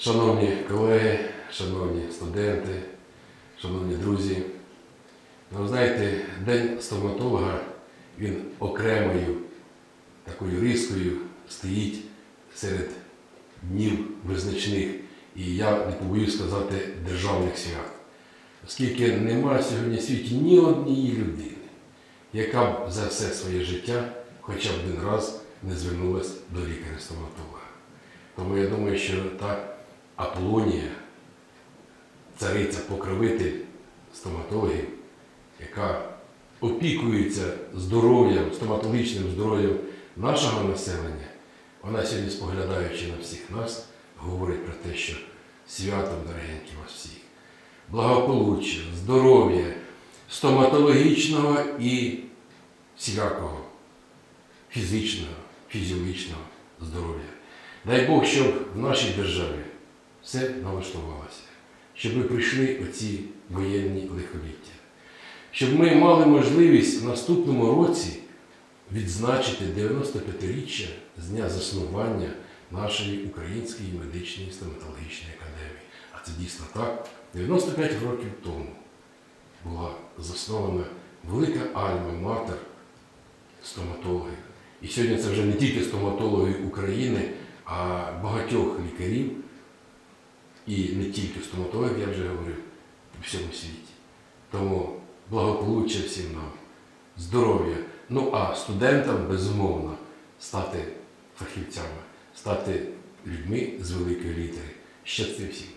Шановні колеги, шановні студенти, шановні друзі, ну, ви знаєте, День стоматолога, він окремою такою рискою стоїть серед днів визначних, і я не побоюсь сказати державних свят. Оскільки немає сьогодні в світі ні однієї людини, яка б за все своє життя хоча б один раз не звернулася до лікаря-стоматолога. Тому я думаю, що та Аполонія, цариця покровитель стоматологів, яка опікується здоров'ям, стоматологічним здоров'ям нашого населення, вона сьогодні, споглядаючи на всіх нас, говорить про те, що святом дорогенькі вас всіх, благополуччя, здоров'я, стоматологічного і всілякого фізичного, фізіологічного здоров'я. Дай Бог, щоб в нашій державі все налаштувалося, щоб ми пройшли оці воєнні лихоліття, щоб ми мали можливість в наступному році відзначити 95-річчя з дня заснування нашої Української медичної стоматологічної академії. А це дійсно так. 95 років тому була заснована велика альма-матер стоматологів. І сьогодні це вже не тільки стоматологи України, а багатьох лікарів, і не тільки в стоматології, я вже говорив, у всьому світі. Тому благополуччя всім нам, здоров'я. Ну а студентам, безумовно, стати фахівцями, стати людьми з великої літери. Щасти всім!